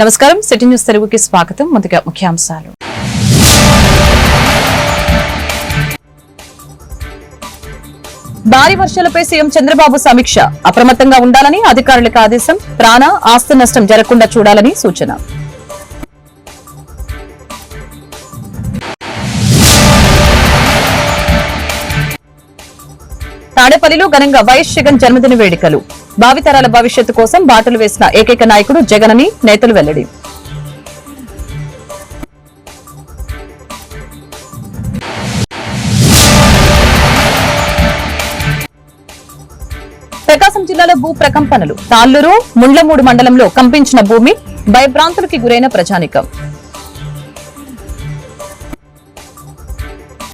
నమస్కారం. City news తెలుగుకి స్వాగతం. ముందుగా ముఖ్యాంశాలు. భారీ వర్షాలపై సీఎం చంద్రబాబు సమీక్ష. అప్రమత్తంగా ఉండాలని అధికారులకు ఆదేశం. ప్రాణ ఆస్తి నష్టం జరగకుండా చూడాలని సూచన. తాడేపల్లిలో ఘనంగా వైఎస్ జగన్ జన్మదిన వేడుకలు. భావితరాల భవిష్యత్తు కోసం బాటలు వేసిన ఏకైక నాయకుడు జగన్ అని నేతలు వెల్లడి. ప్రకాశం జిల్లాలో భూ ప్రకంపనలు. తాళ్ళూరు ముండ్లమూడు మండలంలో కంపించిన భూమి భయభ్రాంతులకి గురైన ప్రజానికం.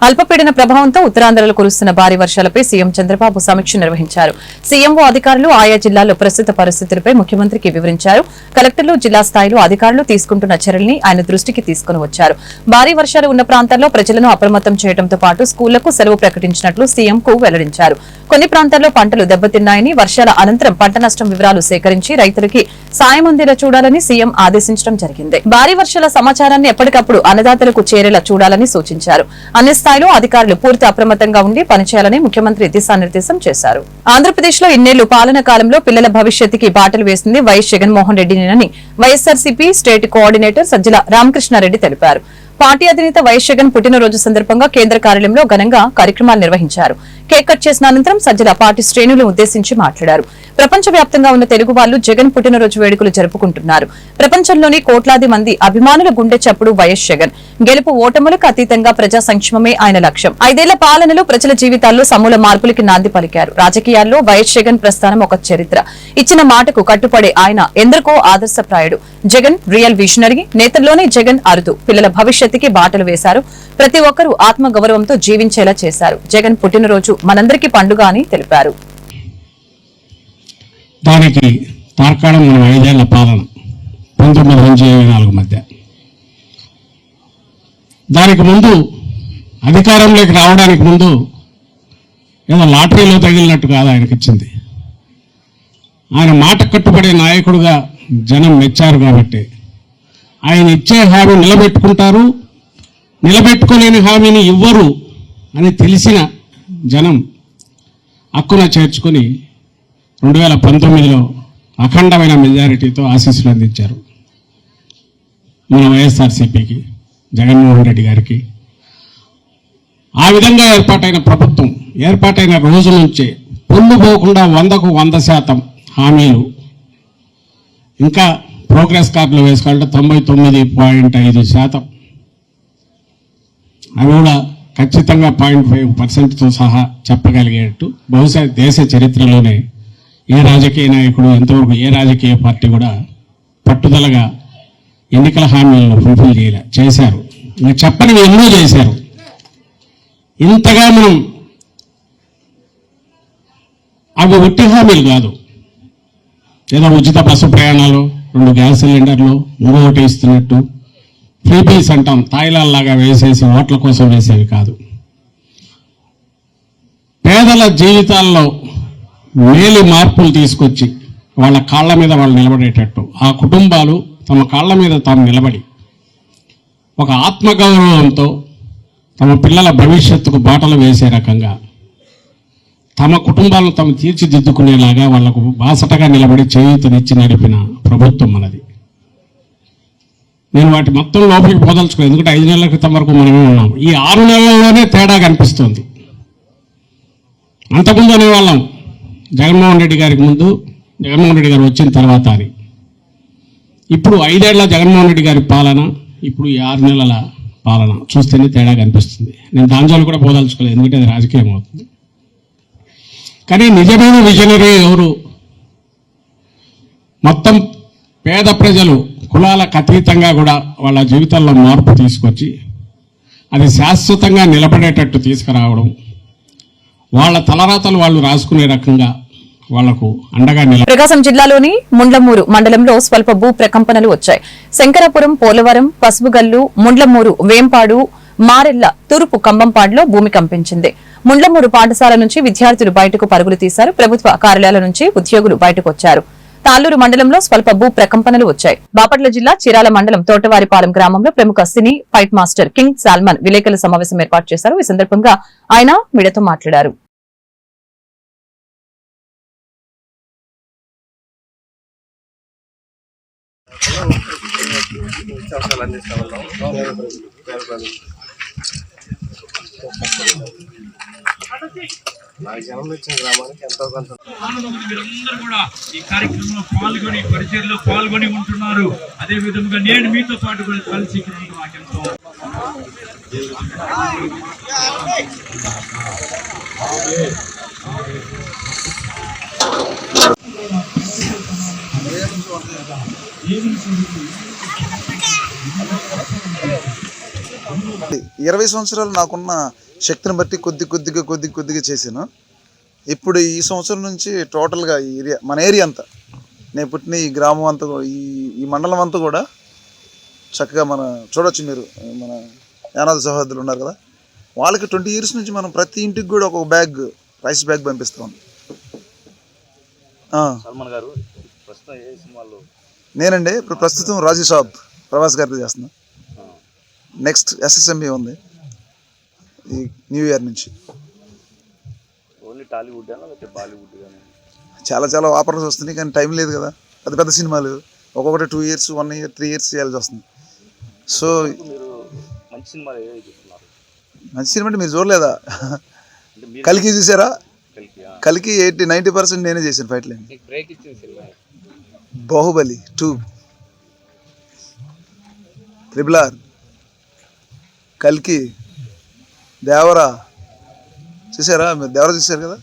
అల్పపీడన ప్రభావంతో ఉత్తరాంధ్రలో కురుస్తున్న భారీ వర్షాలపై సీఎం చంద్రబాబు సమీక్ష నిర్వహించారు. సీఎంఓ అధికారులు ఆయా జిల్లాల్లో ప్రస్తుత పరిస్థితులపై ముఖ్యమంత్రికి వివరించారు. కలెక్టర్లు జిల్లా స్థాయిలో అధికారులు తీసుకుంటున్న చర్యల్ని ఆయన దృష్టికి తీసుకుని వచ్చారు. భారీ వర్షాలు ఉన్న ప్రాంతాల్లో ప్రజలను అప్రమత్తం చేయడంతో పాటు స్కూళ్ళకు సెలవు ప్రకటించినట్లు సీఎం కు వెల్లడించారు. కొన్ని ప్రాంతాల్లో పంటలు దెబ్బతిన్నాయని వర్షాల అనంతరం పంట నష్టం వివరాలు సేకరించి రైతులకి సాయం అందేలా చూడాలని సీఎం ఆదేశించడం జరిగింది. భారీ వర్షాల సమాచారాన్ని ఎప్పటికప్పుడు అన్నదాతలకు చేరేలా చూడాలని సూచించారు. అన్ని స్థాయిలో అధికారులు పూర్తి అప్రమత్తంగా ఉండి పనిచేయాలని ముఖ్యమంత్రి దిశానిర్దేశం చేశారు. ఆంధ్రప్రదేశ్లో ఇన్నేళ్ళు పాలన కాలంలో పిల్లల భవిష్యత్తుకి బాటలు వేసింది YS Jaganmohan రెడ్డినేనని YSRCP state coordinator Sajjala Ramakrishna Reddy తెలిపారు. పార్టీ అధినేత వైఎస్ జగన్ పుట్టినరోజు సందర్భంగా కేంద్ర కార్యాలయంలో ఘనంగా కార్యక్రమాలు నిర్వహించారు. కేక్ కట్ చేసిన అనంతరం సజ్జల పార్టీ శ్రేణులను ఉద్దేశించి మాట్లాడారు. ప్రపంచ వ్యాప్తంగా ఉన్న తెలుగు వాళ్ళు జగన్ పుట్టినరోజు వేడుకలు జరుపుకుంటున్నారు. ప్రపంచంలోని కోట్లాది మంది అభిమానుల గుండె చప్పుడు వైఎస్ జగన్. గెలుపు ఓటములకు అతీతంగా ప్రజా సంక్షేమమే ఆయన లక్ష్యం. ఐదేళ్ళ పాలనలో ప్రజల జీవితాల్లో సమూల మార్పులకి నాంది పలికారు. రాజకీయాల్లో వైఎస్ జగన్ ప్రస్థానం ఒక చరిత్ర. ఇచ్చిన మాటకు కట్టుపడే ఆయన ఎందరికో ఆదర్శప్రాయుడు. జగన్ రియల్ విజనరీ నేతల్లోనే జగన్ అరుదు. పిల్లల భవిష్యత్తుకి బాటలు వేశారు. ప్రతి ఒక్కరూ ఆత్మగౌరవంతో జీవించేలా చేశారు. జగన్ పుట్టినరోజు మనందరికీ పండుగ అని తెలిపారు. దానికి తార్కాణం మనం ఐదేళ్ళ పాలన పంతొమ్మిది నుంచి ఇరవై నాలుగు మధ్య. దానికి ముందు అధికారంలోకి రావడానికి ముందు ఏదో లాటరీలో తగిలినట్టు కాదు ఆయనకి ఇచ్చింది ఆయన మాట కట్టుబడే నాయకుడుగా జనం మెచ్చారు కాబట్టి ఆయన ఇచ్చే హామీ నిలబెట్టుకుంటారు. నిలబెట్టుకోలేని హామీని ఇవ్వరు అని తెలిసిన జనం హక్కున చేర్చుకొని రెండు వేల పంతొమ్మిదిలో అఖండమైన మెజారిటీతో ఆశీస్సులు అందించారు. మన వైఎస్ఆర్సీపీకి జగన్మోహన్ రెడ్డి గారికి. ఆ విధంగా ఏర్పాటైన ప్రభుత్వం ఏర్పాటైన రోజు నుంచే పొల్లు పోకుండా వందకు వంద శాతం హామీలు ఇంకా ప్రోగ్రెస్ కార్డులు వేసుకోవాలంటే తొంభై తొమ్మిది పాయింట్ ఐదు శాతం. అవి కూడా ఖచ్చితంగా పాయింట్ ఫైవ్ పర్సెంట్తో సహా చెప్పగలిగేట్టు. బహుశా దేశ చరిత్రలోనే ఏ రాజకీయ నాయకుడు ఎంతవరకు ఏ రాజకీయ పార్టీ కూడా పట్టుదలగా ఎన్నికల హామీలను ఫుల్ఫిల్ చేయలే చేశారు. ఇంకా చెప్పనివి ఎన్నో చేశారు. ఇంతగా మనం అవి ఒట్టి హామీలు కాదు. ఏదో ఉచిత బస్సు ప్రయాణాలు రెండు గ్యాస్ సిలిండర్లు ఇంకొకటి ఇస్తున్నట్టు ఫ్రీపీస్ అంటాం. తాయిలాల్లాగా వేసేసి ఓట్ల కోసం వేసేవి కాదు. పేదల జీవితాల్లో మేలు మార్పులు తీసుకొచ్చి వాళ్ళ కాళ్ళ మీద వాళ్ళు నిలబడేటట్టు. ఆ కుటుంబాలు తమ కాళ్ళ మీద తాము నిలబడి ఒక ఆత్మగౌరవంతో తమ పిల్లల భవిష్యత్తుకు బాటలు వేసే రకంగా తమ కుటుంబాలను తాము తీర్చిదిద్దుకునేలాగా వాళ్ళకు బాసటగా నిలబడి చేయూతనిచ్చి నడిపిన ప్రభుత్వం మనది. నేను వాటి మొత్తం లోపలికి పోదలుచుకోలేదు. ఎందుకంటే ఐదు నెలల క్రితం వరకు మనమే ఉన్నాం. ఈ ఆరు నెలల్లోనే తేడా కనిపిస్తుంది. అంతకుముందు అనేవాళ్ళం జగన్మోహన్ రెడ్డి గారికి ముందు జగన్మోహన్ రెడ్డి గారు వచ్చిన తర్వాత అని. ఇప్పుడు ఐదేళ్ళ జగన్మోహన్ రెడ్డి గారి పాలన ఇప్పుడు ఈ ఆరు నెలల పాలన చూస్తేనే తేడా కనిపిస్తుంది. నేను దాంజోలు కూడా పోదలుచుకోలేదు ఎందుకంటే అది రాజకీయం అవుతుంది. కానీ నిజమైన విజనరీ ఎవరు? మొత్తం పేద ప్రజలు కులాలకు అతీతంగా కూడా వాళ్ళ జీవితాల్లో మార్పు తీసుకొచ్చి అది శాశ్వతంగా నిలబడేటట్టు తీసుకురావడం వాళ్ళ తలరాతలు వాళ్ళు రాసుకునే రకంగా వాళ్ళకు అండగా ప్రకాశం జిల్లాలోని ముండ్లమూరు మండలంలో స్వల్ప భూ ప్రకంపనలు వచ్చాయి. శంకరాపురం పోలవరం పసుపుగల్లు ముండ్లమూరు వేంపాడు మారెల్ల తూర్పు కంబంపాడులో భూమి కంపించింది. ముండ్లమూరు పాఠశాల నుంచి విద్యార్థులు బయటకు పరుగులు తీశారు. ప్రభుత్వ కార్యాలయాల నుంచి ఉద్యోగులు బయటకు వచ్చారు తాళ్ళూరు మండలంలో స్వల్ప భూ ప్రకంపనలు వచ్చాయి. బాపట్ల జిల్లా చీరాల మండలం తోటవారిపాలెం గ్రామంలో ప్రముఖ cine fight master King Solomon విలేకరుల సమావేశం ఏర్పాటు చేశారు. ఈ సందర్భంగా ఆయన మీడియాతో మాట్లాడారు. అవసరాలు అందిస్తా ఉన్నాం పేద ప్రజలకు. నాకు జనం ఇచ్చిన గ్రామానికి ఎంతో కొంత మీరందరూ కూడా ఈ కార్యక్రమంలో పాల్గొని పరిచయలో పాల్గొని ఉంటున్నారు అదే విధంగా నేను మీతో పాటు కూడా కలిసి ఇక్కడ ఇరవై సంవత్సరాలు నాకున్న శక్తిని బట్టి కొద్ది కొద్దిగా కొద్ది కొద్దిగా చేశాను. ఇప్పుడు ఈ సంవత్సరం నుంచి టోటల్గా ఈ ఏరియా మన ఏరియా అంతా నేను పుట్టిన ఈ గ్రామం అంతా కూడా ఈ ఈ మండలం అంతా కూడా చక్కగా మన చూడొచ్చు మీరు మన యానాది సహోదరులు ఉన్నారు కదా. వాళ్ళకి ట్వంటీ ఇయర్స్ నుంచి మనం ప్రతి ఇంటికి కూడా ఒక బ్యాగ్ రైస్ బ్యాగ్ పంపిస్తాం సల్మాన్ గారు ప్రస్తుతం ఏ సినిమాల్లో? నేనండి ఇప్పుడు ప్రస్తుతం రాజీ షాప్ ప్రభాస్ గారితో చేస్తున్నా. నెక్స్ట్ ఎస్ఎస్ఎంఈ ఉంది. ఈ న్యూ ఇయర్ నుంచి. ఓన్లీ టాలీవుడ్ బాలీవుడ్ చాలా చాలా ఆఫర్స్ వస్తున్నాయి కానీ టైం లేదు కదా. పెద్ద పెద్ద సినిమాలు ఒక్కొక్కటి two years one year three years చేయాల్సి వస్తుంది. సో మంచి చూస్తున్నారు? మంచి సినిమా అంటే మీరు చూడలేదా? కలికి చూసారా? కలికి ఎయిటీ నైంటీ పర్సెంట్ నేనే చేశాను fight line cinema Baahubali two triple R కల్కి దేవరా చూసారా? మీరు దేవరా చూసారు కదా?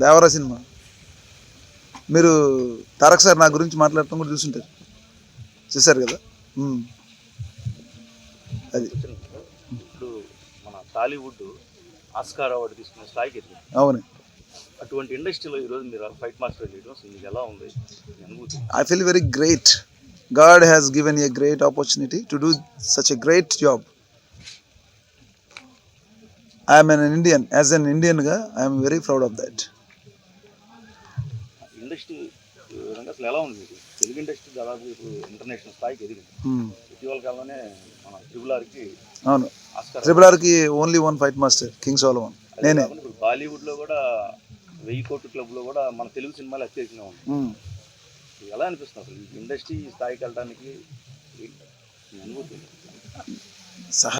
దేవరా సినిమా. మీరు తారక్ సార్ నా గురించి మాట్లాడటం కూడా చూసుంటారు. చూసారు కదా. అది. ఇప్పుడు మన టాలీవుడ్ ఆస్కార్ అవార్డు తీసుకున్న స్థాయికి అవును. అటువంటి ఇండస్ట్రీలో ఈరోజు మీరు ఫైట్ మాస్టర్ చేయడం మీకు ఎలా ఉంది? అనుభూతి? I feel very great. God has given a great opportunity to do such a great job. Indian. As an Indian, ga, I am very proud of that. Industry అసలు ఎలా ఉంది తెలుగు ఇండస్ట్రీ దాదాపు ఇప్పుడు ఇంటర్నేషనల్ స్థాయికి ఎదిగింది Hmm. ఇటీవల కాలంలోనే మన త్రిబుల్ ఆర్కి అవును ట్రిపుల్ ఆర్కి only one fight master King Solomon నేనే కాకుండా ఇప్పుడు బాలీవుడ్లో కూడా వెయ్యి కోట్ల క్లబ్లో కూడా మన తెలుగు సినిమాలు అత్యధికంగా ఉంది Hmm. ఎలా అనిపిస్తుంది అసలు ఇండస్ట్రీ స్థాయికి వెళ్ళడానికి అనుభూతి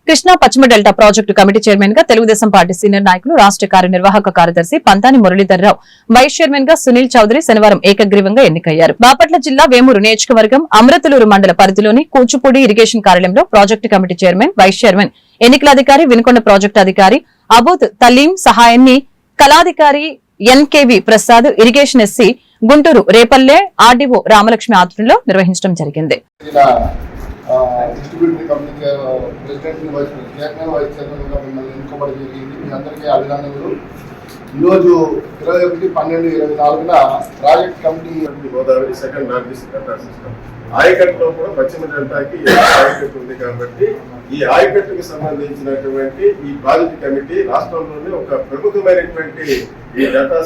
కృష్ణా పశ్చిమ డెల్టా ప్రాజెక్టు కమిటీ చైర్మన్గా తెలుగుదేశం పార్టీ సీనియర్ నాయకులు రాష్ట్ర కార్యనిర్వాహక కార్యదర్శి పంతాని మురళీధర్రావు వైస్ చైర్మన్గా సునీల్ చౌదరి శనివారం ఏకగ్రీవంగా ఎన్నికయ్యారు. బాపట్ల జిల్లా వేమూరు నియోజకవర్గం అమృతలూరు మండల పరిధిలోని కూచిపూడి ఇరిగేషన్ కార్యాలయంలో project committee chairman vice chairman ఎన్నికల అధికారి వినుకొండ ప్రాజెక్టు అధికారి అబూద్ తలీం సహాయాన్ని కళాధికారి NKV Prasad irrigation SE Guntur Repalle RDO Ramalakshmi ఆధ్వర్యంలో నిర్వహించడం జరిగింది. Distributary company president vice chairman vice చైర్మన్గా మిమ్మల్ని ఎన్నుకోవడం జరిగింది. మీ అందరికీ అభినందనలు. ఈరోజు ఇరవై ఒకటి పన్నెండు ఇరవై నాలుగున ప్రాజెక్ట్ కమిటీ గోదావరి సెకండ్ కట్టార్ సిస్టమ్. ఆయకట్టులో కూడా పశ్చిమ ఈ ఆయకట్టు ఉంది కాబట్టి ఈ ఆయకట్టుకి సంబంధించినటువంటి ఈ ప్రాజెక్ట్ కమిటీ రాష్ట్రంలోనే ఒక ప్రముఖమైనటువంటి ఈ డేటా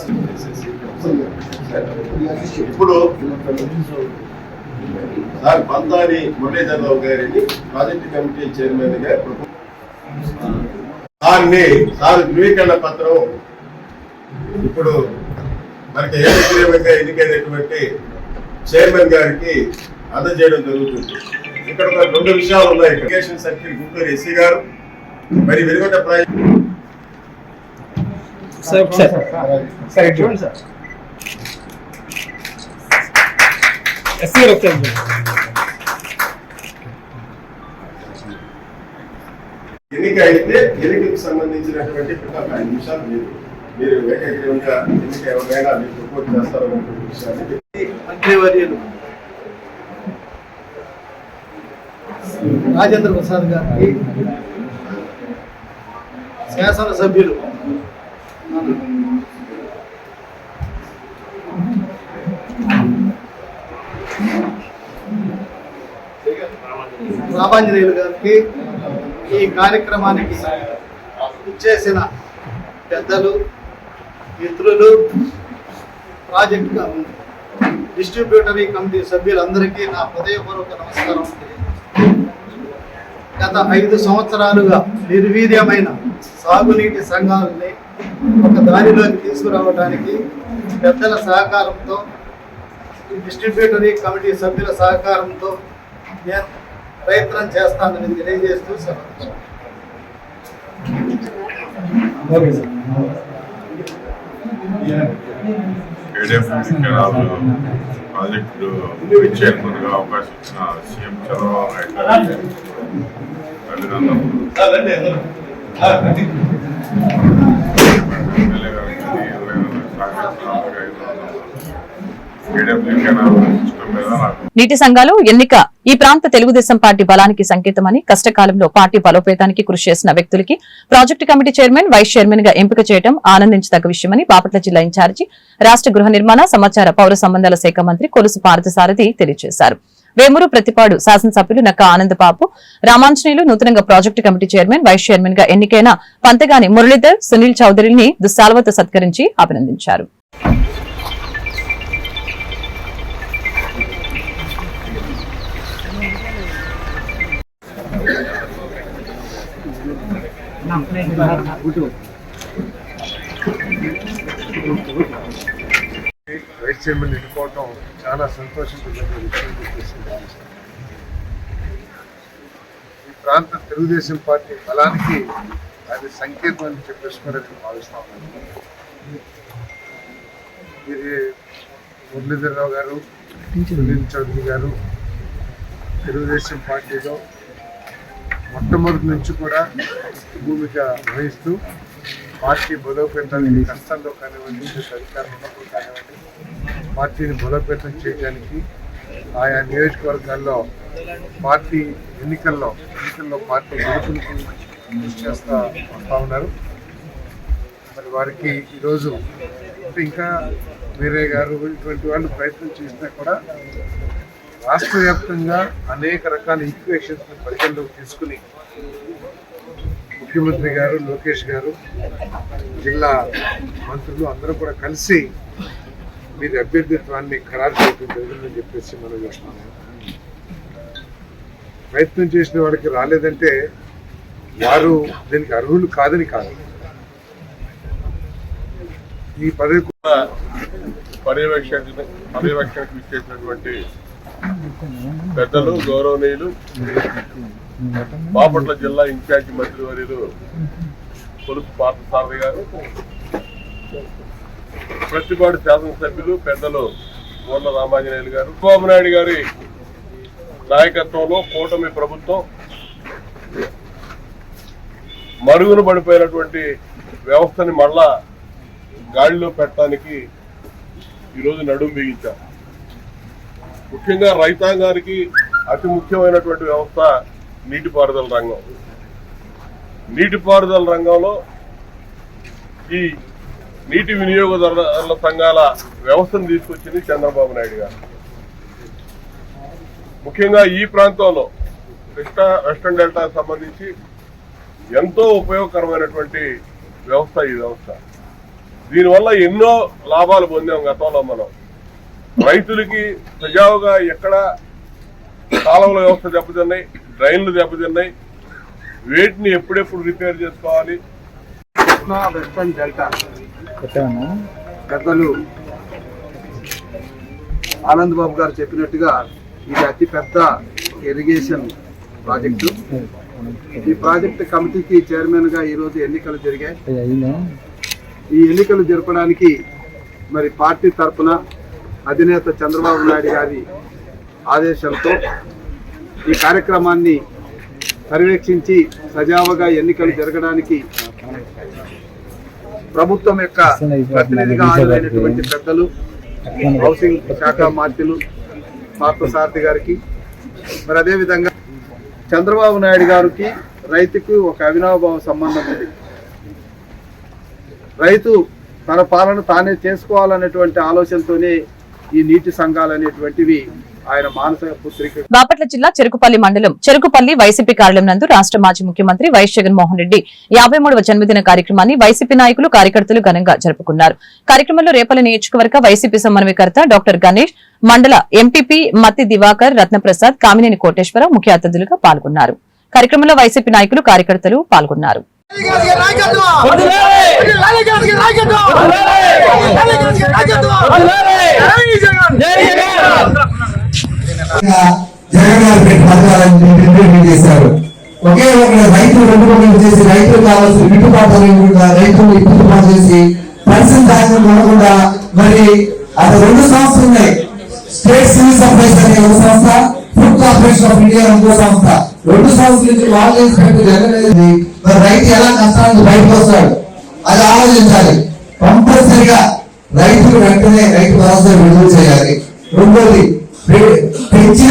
ఇప్పుడు సార్ బందారి మురళీధరరావు గారిని ప్రాజెక్టు కమిటీ చైర్మన్గా ప్రపో- సార్ని సార్ ధృవీకరణ పత్రం ఇప్పుడు మనకి ఏకగ్రీవంగా ఎన్నికైనటువంటి చైర్మన్ గారికి అందజేయడం జరుగుతుంది ఇక్కడ ఒక రెండు విషయాలు ఉన్నాయి ఇరిగేషన్ సర్కిల్ గుంటూరు ఎస్సీ గారు మరి వెలుగొండ ప్రాజెక్ట్ ఎన్నిక అయితే ఎన్నికకు సంబంధించినటువంటి ఒక ఐదు నిమిషాలు మీరు మీరు ఏకగ్రీవంగా ఎన్నిక ఎవరైనా మీరు విషయాన్ని మంత్రివర్యులు. రాజేంద్ర ప్రసాద్ గారికి శాసనసభ్యులు. రామాంజనేయులు గారికి ఈ కార్యక్రమానికి ఇచ్చేసిన పెద్దలు మిత్రులు ప్రాజెక్ట్ డిస్ట్రిబ్యూటరీ కమిటీ సభ్యులందరికీ నా హృదయపూర్వక నమస్కారం. గత ఐదు సంవత్సరాలుగా నిర్వీర్యమైన సాగునీటి సంఘాలని ఒక దారిలోకి తీసుకురావడానికి పెద్దల సహకారంతో డిస్ట్రిబ్యూటరీ కమిటీ సభ్యుల సహకారంతో నేను ప్రయత్నం చేస్తానని తెలియజేస్తూ ప్రాజెక్టు చైర్మన్గా అవకాశం ఇచ్చిన సీఎం చంద్రబాబు నాయుడు తల్లిదండ్రులు నీటి సంఘాలు ఎన్నిక ఈ ప్రాంత తెలుగుదేశం పార్టీ బలానికి సంకేతమని కష్టకాలంలో పార్టీ బలోపేతానికి కృషి చేసిన వ్యక్తులకి ప్రాజెక్టు కమిటీ చైర్మన్ వైస్ చైర్మన్గా ఎంపిక చేయడం ఆనందించదగ్గ విషయమని బాపట్ల జిల్లా ఇన్ఛార్జి రాష్ట్ర గృహ నిర్మాణ సమాచార పౌర సంబంధాల శాఖ మంత్రి కొలుసు పార్థసారథి తెలియజేశారు. వేమూరు ప్రతిపాడు శాసనసభ్యులు నక్క ఆనందబాబు రామాంజనేయులు నూతనంగా ప్రాజెక్టు కమిటీ చైర్మన్ వైస్ చైర్మన్గా ఎన్నికైన పంతగాని మురళీధర్ సునీల్ చౌదరిని దుస్సాల్వతో సత్కరించి అభినందించారు. వైస్ చైర్మన్ ఎన్నుకోవటం చాలా సంతోషించదగ్గ విషయం చెప్పేసి ఈ ప్రాంత తెలుగుదేశం పార్టీ బలానికి అది సంకేతం అని చెప్పేసుకోవడానికి కూడా మీరు మురళీధరరావు గారు సునీల్ చౌదరి గారు తెలుగుదేశం పార్టీలో మొట్టమొదటి నుంచి కూడా భూమిక వహిస్తూ పార్టీ బలోపేతానికి కష్టంలో కానివ్వండి అధికారులు ఉన్నప్పుడు కానివ్వండి పార్టీని బలోపేతం చేయడానికి ఆయా నియోజకవర్గాల్లో పార్టీ ఎన్నికల్లో ఎన్నికల్లో పార్టీ గెలుపులకు కృషి చేస్తా వస్తూ ఉన్నారు. మరి వారికి ఈరోజు ఇంకా వేరే గారు ఇటువంటి వాళ్ళు ప్రయత్నం చేసినా కూడా రాష్ట్ర వ్యాప్తంగా అనేక రకాల ఈక్వేషన్స్ పరిగణలోకి తీసుకుని ముఖ్యమంత్రి గారు లోకేష్ గారు జిల్లా మంత్రులు అందరూ కూడా కలిసి మీరు అభ్యర్థిత్వాన్ని ఖరారు చేయడం జరిగిందని చెప్పేసి మనం చూస్తున్నాము ప్రయత్నం చేసిన వాడికి రాలేదంటే వారు దీనికి అర్హులు కాదని కాదు. ఈ పదవి కూడా పర్యవేక్షణ పర్యవేక్షణకు ఇచ్చేసినటువంటి పెద్దలు గౌరవనీయులు బాపట్ల జిల్లా ఇన్ఛార్జ్ మంత్రి వర్యులు కొలుపు పార్థసారథి గారు ప్రతిపాటు శాసనసభ్యులు పెద్దలు మూర్ల రామాంజనేయులు గారు చంద్రబాబు నాయుడు గారి నాయకత్వంలో కూటమి ప్రభుత్వం మరుగున పడిపోయినటువంటి వ్యవస్థని మళ్ళా గాడిలో పెట్టడానికి ఈరోజు నడుము బిగించాం ముఖ్యంగా రైతాంగానికి అతి ముఖ్యమైనటువంటి వ్యవస్థ నీటిపారుదల రంగం. నీటిపారుదల రంగంలో ఈ నీటి వినియోగదారుల సంఘాల వ్యవస్థను తీసుకొచ్చింది చంద్రబాబు నాయుడు గారు. ముఖ్యంగా ఈ ప్రాంతంలో కృష్ణా వెస్టర్న్ డెల్టాకు సంబంధించి ఎంతో ఉపయోగకరమైనటువంటి వ్యవస్థ ఈ వ్యవస్థ. దీనివల్ల ఎన్నో లాభాలు పొందాం గతంలో మనం. రైతులకి సజావుగా ఎక్కడ కాలువల వ్యవస్థ దెబ్బతిన్నాయి డ్రైన్లు దెబ్బతిన్నాయి. వేటిని ఎప్పుడెప్పుడు రిపేర్ చేసుకోవాలి? Krishna western delta. పెద్దలు ఆనంద్ బాబు గారు చెప్పినట్టుగా ఇది అతి పెద్ద ఇరిగేషన్ ప్రాజెక్టు. ఈ ప్రాజెక్ట్ కమిటీకి చైర్మన్గా ఈ రోజు ఎన్నికలు జరిగాయి ఈ ఎన్నికలు జరపడానికి మరి పార్టీ తరఫున అధినేత చంద్రబాబు నాయుడు గారి ఆదేశాలతో ఈ కార్యక్రమాన్ని పర్యవేక్షించి సజావుగా ఎన్నికలు జరగడానికి ప్రభుత్వం యొక్క ప్రతినిధిగా హాజరైనటువంటి పెద్దలు హౌసింగ్ శాఖ మంత్రులు పార్థసారథి గారికి. మరి అదేవిధంగా చంద్రబాబు నాయుడు గారికి రైతుకు ఒక అవినాభావ సంబంధం ఉంది. రైతు తన పాలన తానే చేసుకోవాలనేటువంటి ఆలోచనతోనే ఈ నీటి సంఘాలు అనేటువంటివి ఆయన పుత్రిక బాపట్ల జిల్లా చెరుకుపల్లి మండలం చెరుకుపల్లి వైసీపీ కార్యాలయం నందు రాష్ట్ర మాజీ ముఖ్యమంత్రి వైఎస్ జగన్మోహన్ రెడ్డి యాభై మూడవ జన్మదిన కార్యక్రమాన్ని వైసీపీ నాయకులు కార్యకర్తలు ఘనంగా జరుపుకున్నారు. కార్యక్రమంలో రేపల నియోజకవర్గ వైసీపీ సమన్వయకర్త డాక్టర్ గణేష్ మండల ఎంపీపీ మత్తి దివాకర్ రత్నప్రసాద్ కామినేని కోటేశ్వరరావు ముఖ్య అతిథులుగా పాల్గొన్నారు. కార్యక్రమంలో వైసీపీ నాయకులు కార్యకర్తలు పాల్గొన్నారు. చేశారు. ఒకే ఒక రైతులు రెండు పనులు చేసి రైతులు కావాల్సిన గిట్టుబాటు రైతులు గిట్టుబాటు చేసి పరిస్థితి దాని ఉండకుండా మరి అది రెండు సంస్థలు ఉన్నాయి. స్టేట్ సివిల్ సప్లైస్ అనే ఒక సంస్థ ఫుడ్ కార్పొరేషన్ ఆఫ్ ఇండియా ఇంకో సంస్థ రెండు సంస్థల నుంచి వాళ్ళు చేసినట్టు జగన్ మరి రైతు ఎలా కష్టాల బయటకు వస్తాడు అది ఆలోచించాలి. కంపల్సరిగా రైతులు వెంటనే రైతు భరోసా విడుదల చేయాలి. రెండోది పెంచిన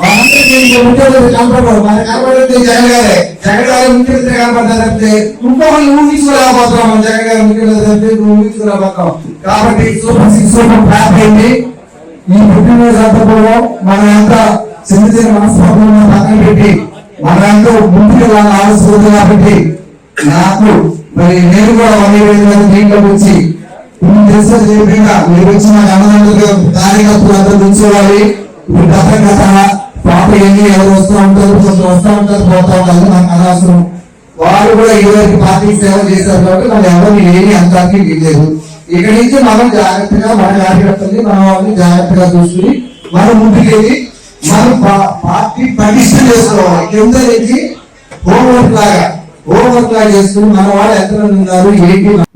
మనందరికీ ఇంకో ముఖ్యమంత్రి కనపడరు. మన కనపడేది జగన్ గారే. జగన్ గారు ముఖ్యమంత్రి కనపడతారు తప్పితే ఇంకొకరిని ఊహించుకోలేకపోతున్నాం మనం జగన్ గారు ముఖ్యమంత్రి తప్పితే కాబట్టి సూపర్ సిక్స్ సూపర్ ఫ్లాప్ అయింది ఈ పుట్టినరోజు సందర్భంలో మనం ఎంత చిన్న చిన్న పక్కన పెట్టి మనం ముందుకు వెళ్ళాలని కాబట్టి నాకు మరి నేను కూడా వన్ ఇయర్ దీంట్లో వచ్చి తెలిసిన మీరు వచ్చిన అన్నదాతలు కార్యకర్తలు అందరూ తెలుసుకోవాలి ఇప్పుడు గత గత పాప ఎన్ని ఎవరు వస్తూ ఉంటారు కొంచెం వస్తూ ఉంటారు పోతా ఉంటారు నాకు అనవసరం. వారు కూడా ఇదివరకు పార్టీకి సేవ చేశారు కాబట్టి వాళ్ళు ఎవరిని ఏమి అంతానికి లేదు ఇక్కడి నుంచి మనం జాగ్రత్తగా మన కార్యకర్తల్ని మనం వాళ్ళని జాగ్రత్తగా చూసుకుని మనం ముందుకెళ్ళి మనం పార్టీ పటిష్ట చేసుకోవాలి. కింద నుంచి హోంవర్క్ లాగా హోంవర్క్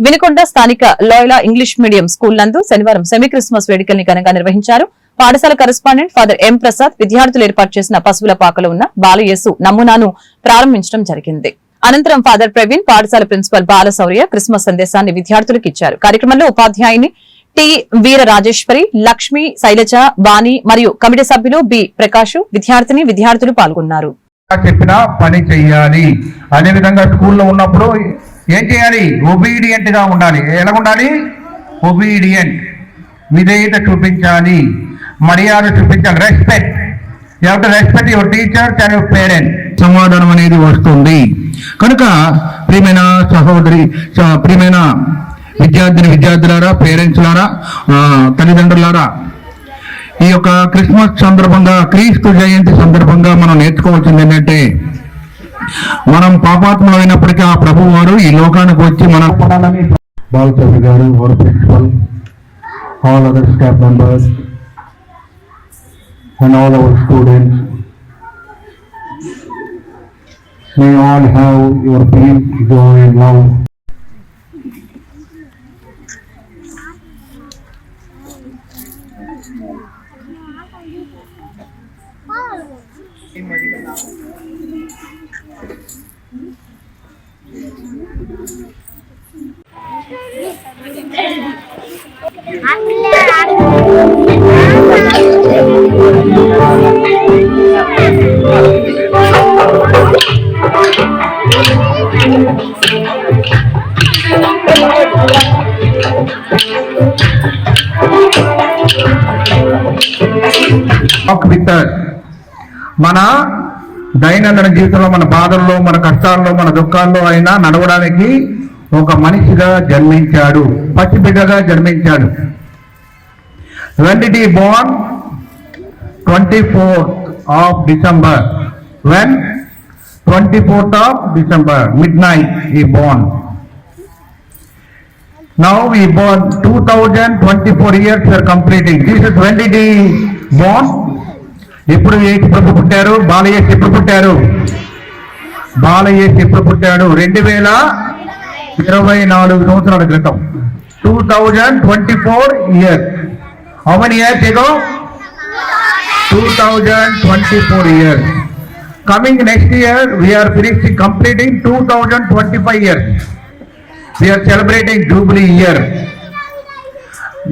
వినుకొండ స్థానిక లోయలా ఇంగ్లీష్ మీడియం స్కూల్ నందు శనివారం సెమీ క్రిస్మస్ వేడుకల్ని ఘనంగా నిర్వహించారు. పాఠశాల కరెస్పాండెంట్ ఫాదర్ ఎం ప్రసాద్ విద్యార్థులు ఏర్పాటు చేసిన పశువుల పాకలో ఉన్న బాలయేసు నమూనాను ప్రారంభించడం జరిగింది. అనంతరం ఫాదర్ ప్రవీణ్ పాఠశాల ప్రిన్సిపల్ బాలశౌర్య క్రిస్మస్ సందేశాన్ని విద్యార్థులకు ఇచ్చారు. కార్యక్రమంలో ఉపాధ్యాయుని టి వీర రాజేశ్వరి లక్ష్మి శైలజ బాని మరియు కమిటీ సభ్యులు బి ప్రకాష్ విద్యార్థిని విద్యార్థులు పాల్గొన్నారు. చెప్పినా పని చెయ్యాలి. అదే విధంగా స్కూల్లో ఉన్నప్పుడు ఏం చేయాలి? ఒబీడియంట్గా ఉండాలి. ఎలా ఉండాలి? ఒబీడియంట్ విధేయత చూపించాలి. మర్యాద చూపించాలి. Respect you to respect your teachers and your parent సమాధానం అనేది వస్తుంది. కనుక ప్రియమైన సహోదరి ప్రియమైన విద్యార్థిని విద్యార్థులారా పేరెంట్స్లారా ఆ, తల్లిదండ్రులారా ఈ యొక్క క్రిస్మస్ సందర్భంగా క్రీస్తు జయంతి సందర్భంగా మనం నేర్చుకోవాల్సింది ఏంటంటే మనం పాపాత్మలమైనప్పటికీ ఆ ప్రభు వారు ఈ లోకానికి వచ్చి మనం బాలచౌరి గారు వారు principal all other staff members and all our students. May all have your peace, joy, and love. మన దైనందిన జీవితంలో మన బాధల్లో మన కష్టాల్లో మన దుఃఖాల్లో అయినా నడవడానికి ఒక మనిషిగా జన్మించాడు. పసిబిడ్డగా జన్మించాడు. When he born twenty fourth of December when twenty fourth of December midnight he born now he born two thousand twenty four years are completing this is when he born ఎప్పుడు యేసు ప్రభు పుట్టారు? బాలయ్య ఎప్పుడు పుట్టారు? బాలయ్య ఎప్పుడు పుట్టాడు? రెండు వేల ఇరవై నాలుగు సంవత్సరాల క్రితం. Two thousand twenty four year. How many years ago two thousand twenty four year. Coming next year we are finishing completing two thousand twenty five years we are celebrating jubilee year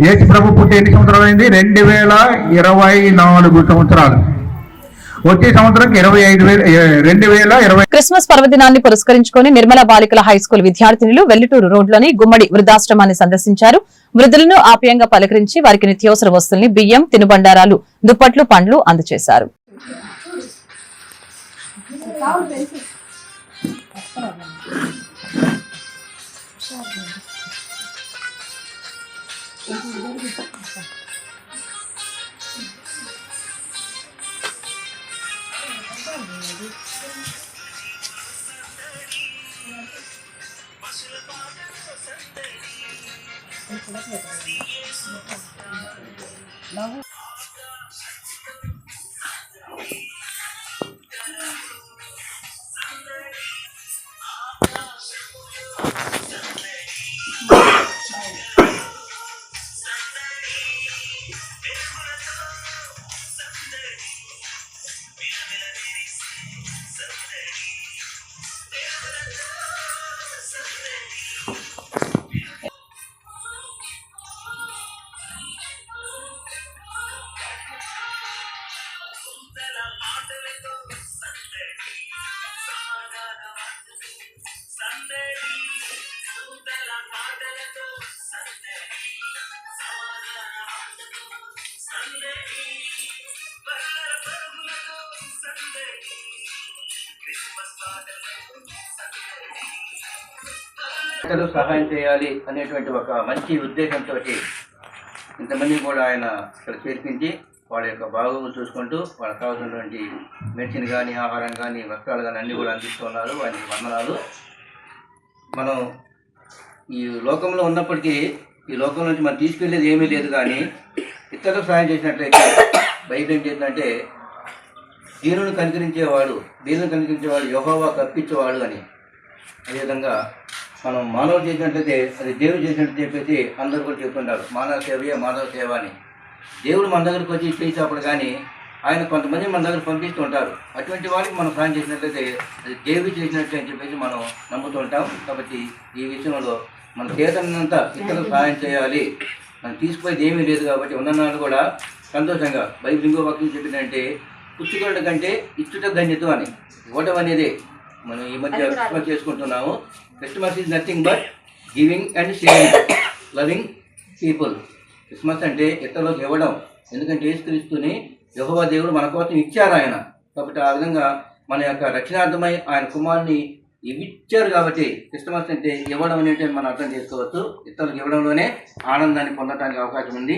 Yesu ప్రభు పుట్టి ఎన్ని సంవత్సరాలు అయింది? రెండు వేల ఇరవై నాలుగు సంవత్సరాలు. వచ్చే సంవత్సరంకి ఇరవై ఐదు వేల రెండు వేల ఇరవై క్రిస్మస్ పర్వదినాన్ని పురస్కరించుకుని నిర్మల బాలికల హైస్కూల్ విద్యార్థినులు వెల్లిటూరు రోడ్లోని గుమ్మడి వృద్ధాశ్రమాన్ని సందర్శించారు. వృద్ధులను ఆప్యాయంగా పలకరించి వారికి నిత్యావసర వస్తువుల్ని బియ్యం తినుబండారాలు దుప్పట్లు పండ్లు అందజేశారు. どうですか? ఇతరులకు సహాయం చేయాలి అనేటువంటి ఒక మంచి ఉద్దేశంతో ఇంతమంది కూడా ఆయన ఇక్కడ చేర్పించి వాళ్ళ యొక్క బాగోగులు చూసుకుంటూ వాళ్ళకి కావాల్సినటువంటి మెడిసిన్ కానీ ఆహారం కానీ వస్త్రాలు కానీ అన్నీ కూడా అందిస్తున్నారు వారికి వందనాలు. మనం ఈ లోకంలో ఉన్నప్పటికీ ఈ లోకం నుంచి మనం తీసుకెళ్ళేది ఏమీ లేదు కానీ ఇతరులకు సహాయం చేసినట్లయితే బైబిల్ ఏం చేద్దంటే దీనుని కనికరించేవాడు దీనుని కనికరించేవాడు యహోవా కప్పించేవాడు అని. అదేవిధంగా మనం మానవుడు చేసినట్లయితే అది దేవుడు చేసినట్టు చెప్పేసి అందరూ కూడా చెప్తుంటారు మానవ సేవయే మానవ సేవ అని. దేవుడు మన దగ్గరకు వచ్చి చేసేటప్పుడు కానీ ఆయన కొంతమంది మన దగ్గర పంపిస్తూ ఉంటారు అటువంటి వారికి మనం సాయం చేసినట్లయితే అది దేవుడు చేసినట్టు అని చెప్పేసి మనం నమ్ముతూ ఉంటాం. కాబట్టి ఈ విషయంలో మన చేతనంతా ఇతరులకు సహాయం చేయాలి. మనం తీసుకుపోయేది ఏమీ లేదు కాబట్టి ఉన్ననాడు కూడా సంతోషంగా బైబిల్ ఇంకో పక్కన చెప్పిందంటే పుచ్చుకోవడం కంటే ఇచ్చుట ధన్యత అని. ఇవ్వటం అనేదే. మనం ఈ మధ్య చేసుకుంటున్నాము. Christmas is nothing but giving and sharing loving people Christmas అంటే ఇతరులకు ఇవ్వడం ఎందుకంటే యేసుక్రీస్తుని యెహోవా దేవుడు మన కోసం ఇచ్చారు ఆయన. కాబట్టి ఆ విధంగా మన యొక్క రక్షణార్థమై ఆయన కుమారుని ఇచ్చారు కాబట్టి క్రిస్మస్ అంటే ఇవ్వడం అనేది మనం అర్థం చేసుకోవచ్చు. ఇతరులకు ఇవ్వడంలోనే ఆనందాన్ని పొందడానికి అవకాశం ఉంది.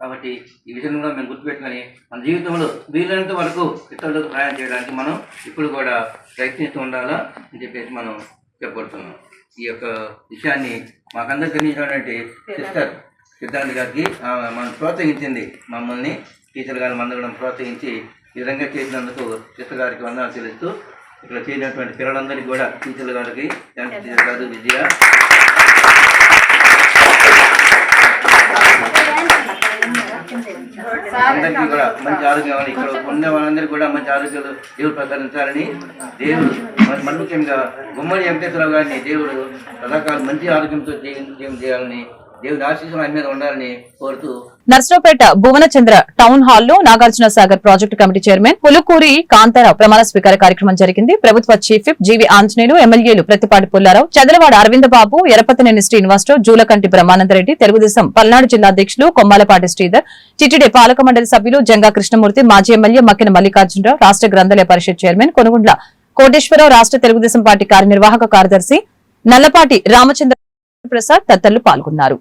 కాబట్టి ఈ విషయం కూడా మేము గుర్తుపెట్టుకొని మన జీవితంలో వీలైనంత వరకు ఇతరులకు సహాయం చేయడానికి మనం ఇప్పుడు కూడా ప్రయత్నిస్తూ ఉండాలా అని చెప్పేసి మనం చెప్పబడుతున్నాం. ఈ యొక్క విషయాన్ని మాకందరికి తెలియజేసినటువంటి సిస్టర్ సిద్ధాంత్ గారికి మనం ప్రోత్సహించింది మమ్మల్ని టీచర్ గారు మందడం ప్రోత్సహించి ఈ విధంగా చేసినందుకు సిస్టర్ గారికి వందనాలు తెలుస్తూ ఇక్కడ చేసినటువంటి పిల్లలందరికీ కూడా టీచర్ గారికి టీచర్ గారు విజయ. అందరికీ కూడా మంచి ఆరోగ్యం ఇక్కడ ఉన్న వాళ్ళందరికీ కూడా మంచి ఆరోగ్యాలు దేవుడు ప్రసాదించాలని దేవుడు మన- ముఖ్యంగా గుమ్మడి వెంకటేశ్వరరావు గారిని దేవుడు రకరకాల మంచి ఆరోగ్యంతో జీవం చేయాలని దేవుడి ఆశీస్సులు ఆయన మీద ఉండాలని కోరుతూ నర్సరావుపేట భువనచంద్ర టౌన్ హాల్లో Nagarjuna Sagar project committee chairman Pulukuri Kantharao ప్రమాణ స్వీకార కార్యక్రమం జరిగింది. ప్రభుత్వ చీఫ్ జీవి ఆంజనేయులు ఎమ్మెల్యేలు ప్రతిపాటి పుల్లారావు చదలవాడ అరవింద బాబు ఎరపతినేని శ్రీనివాసరావు జూలకంటి బ్రహ్మానందరెడ్డి తెలుగుదేశం పల్నాడు జిల్లా అధ్యక్షులు కొమ్మాలపాటి శ్రీధర్ చిట్టిడే పాలక మండలి సభ్యులు జంగా కృష్ణమూర్తి మాజీ ఎమ్మెల్యే మక్కిన మల్లికార్జునరావు రాష్ట్ర గ్రంథాలయ పరిషత్ చైర్మన్ కొనుగుండ్ల కోటేశ్వరరావు రాష్ట్ర తెలుగుదేశం పార్టీ కార్యనిర్వాహక కార్యదర్శి నల్లపాటి రామచంద్ర ప్రసాద్ తదితరులు పాల్గొన్నారు.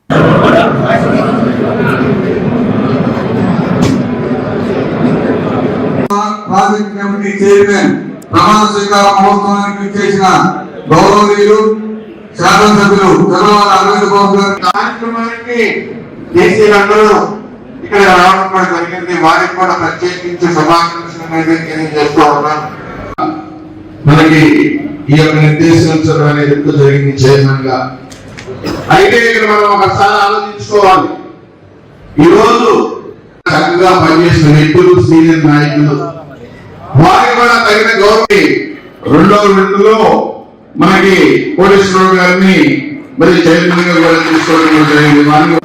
ప్రాజెక్ట్ కమిటీ చైర్మన్ ప్రమాణ స్వీకార మహోత్సవానికి చేసిన గౌరవనీయులు శాసనసభ్యులు చంద్రబాబు అరవింద్ బాబు గారు. కార్యక్రమానికి దేశీయులందరూ ఇక్కడ రావడం కూడా జరిగింది. వారికి కూడా ప్రత్యేకించి శుభాకాంక్షలు అనేది తెలియజేస్తూ ఉన్నాం. మనకి ఈ యొక్క నిర్దేశించడం అనేది ఎందుకు జరిగింది చైర్మన్గా అయితే ఇక్కడ మనం ఒకసారి ఆలోచించుకోవాలి. ఈరోజు చక్కగా పనిచేసిన వ్యక్తులు సీనియర్ నాయకులు వారికి కూడా తగిన గౌరవం. రెండవ రెండులో మనకి కోటేశ్వరరావు గారిని మరి చైర్మన్గా కూడా తీసుకోవడం జరిగింది. వారిని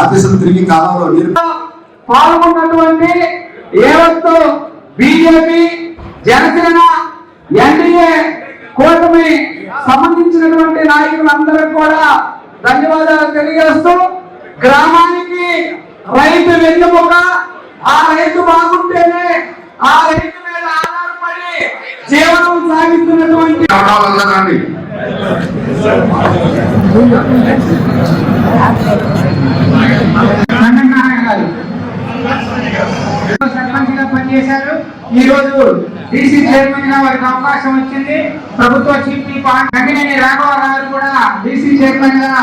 ఆఫీసులు తిరిగి కాలంలో పాల్గొన్నటువంటి ఏవత్తు బీజేపీ జనసేన ఎన్డీఏ కూటమి సంబంధించినటువంటి నాయకులందరూ కూడా ధన్యవాదాలు తెలియజేస్తూ గ్రామానికి రైతు వెన్నుముక ఆ రైతు బాగుంటేనే ఆ రైతు మీద ఆధారపడి జీవనం సాగిస్తున్నటువంటి రంగనారాయణ గారు. సర్పంచ్ చేశారు. ఈ రోజు డీసీ చైర్మన్గా వారికి అవకాశం వచ్చింది. ప్రభుత్వ చీఫ్ గంగినేని రాఘవరావు గారు కూడా డీసీ చైర్మన్గా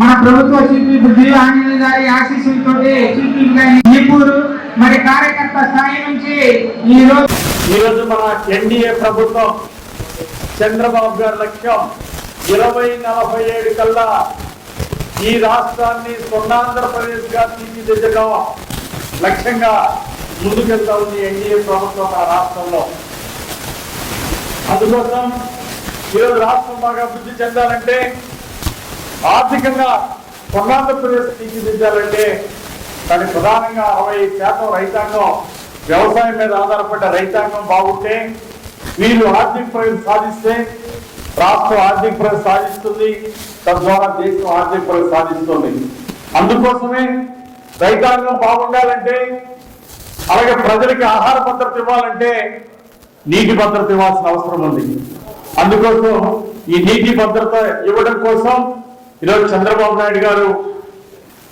మన ప్రభుత్వ చీఫ్ బుద్ధి ఆంజనేయ గారి ఆశీస్సులతో చీఫ్గా మరి కార్యకర్త స్థాయి నుంచి ఈ రోజు ఈ రోజు మన ఎన్డీఏ ప్రభుత్వం చంద్రబాబు గారి లక్ష్యం ఇరవై నలభై ఏడు కల్లా ఈ రాష్ట్రాన్ని స్వర్ణాంధ్రప్రదేశ్గా తీర్చిదిద్దడం లక్ష్యంగా ముందుకెళ్తా ఉంది ఎన్డీఏ ప్రభుత్వం ఆ రాష్ట్రంలో. అందుకోసం ఈరోజు రాష్ట్రం బాగా అభివృద్ధి చెందాలంటే ఆర్థికంగా స్వర్ణాంధ్రప్రదేశ్ తీర్చిదిద్దాలంటే దానికి ప్రధానంగా అరవై శాతం రైతాంగం వ్యవసాయం మీద ఆధారపడ్డ రైతాంగం బాగుంటే వీళ్ళు ఆర్థిక ప్రగతి సాధిస్తే రాష్ట్రం ఆర్థిక ప్రగతి సాధిస్తుంది తద్వారా దేశం ఆర్థిక ప్రగతి సాధిస్తుంది. అందుకోసమే రైతాంగం బాగుండాలంటే అలాగే ప్రజలకి ఆహార భద్రత ఇవ్వాలంటే నీటి భద్రత ఇవ్వాల్సిన అవసరం ఉంది. అందుకోసం ఈ నీటి భద్రత ఇవ్వడం కోసం ఈరోజు చంద్రబాబు నాయుడు గారు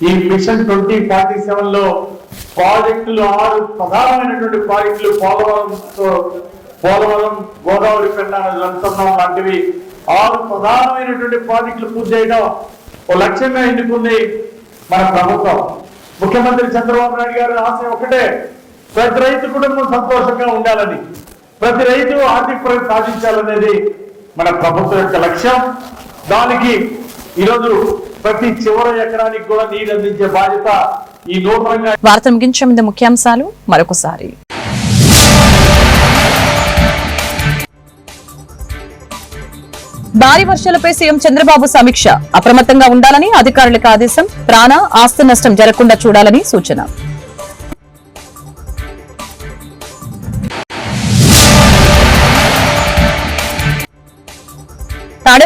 ఈ మిషన్ ట్వంటీ ఫార్టీ సెవెన్లో ప్రాజెక్టులు ఆరు ప్రధానమైనటువంటి ప్రాజెక్టులు పోలవరం పోలవరం గోదావరి పెన్నా లాంటివి ఆరు ప్రధానమైనటువంటి ప్రాజెక్టులు పూర్తి చేయడం ఓ లక్ష్యంగా ఎన్నుకుంది మన ప్రభుత్వం. ముఖ్యమంత్రి చంద్రబాబు నాయుడు గారి ఆశయం ఒకటే. ప్రతి రైతు కుటుంబం సంతోషంగా ఉండాలని ప్రతి రైతు ఆర్థిక ప్రగతి సాధించాలనేది మన ప్రభుత్వం యొక్క లక్ష్యం. దానికి ఈరోజు ప్రతి చివరి ఎకరానికి కూడా నీరు అందించే బాధ్యత ఈ నూతనంగా వార్త ముగించే ముఖ్యాంశాలు మరొకసారి. భారీ వర్షాలపై సీఎం చంద్రబాబు సమీక్ష. అప్రమత్తంగా ఉండాలని అధికారులకు ఆదేశం. ప్రాణ ఆస్తి నష్టం జరగకుండా చూడాలని సూచన.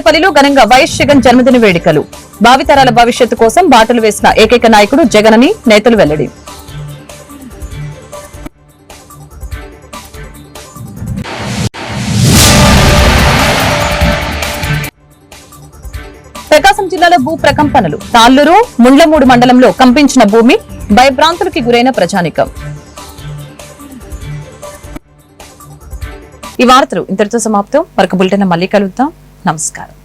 తాడేపల్లిలో ఘనంగా వైఎస్ జగన్ జన్మదిన వేడుకలు. భావితరాల భవిష్యత్తు కోసం బాటలు వేసిన ఏకైక నాయకుడు జగన్ అని నేతలు వెల్లడి. ప్రకాశం జిల్లాలో భూ ప్రకంపనలు. తాళ్ళూరు ముండ్లమూడు మండలంలో కంపించిన భూమి భయభ్రాంతులకి గురైన ప్రజానికం. ఈ వార్తలు ఇంతటితో సమాప్తం. మరొక బులెటిన్ మళ్ళీ కలుద్దాం. నమస్కారం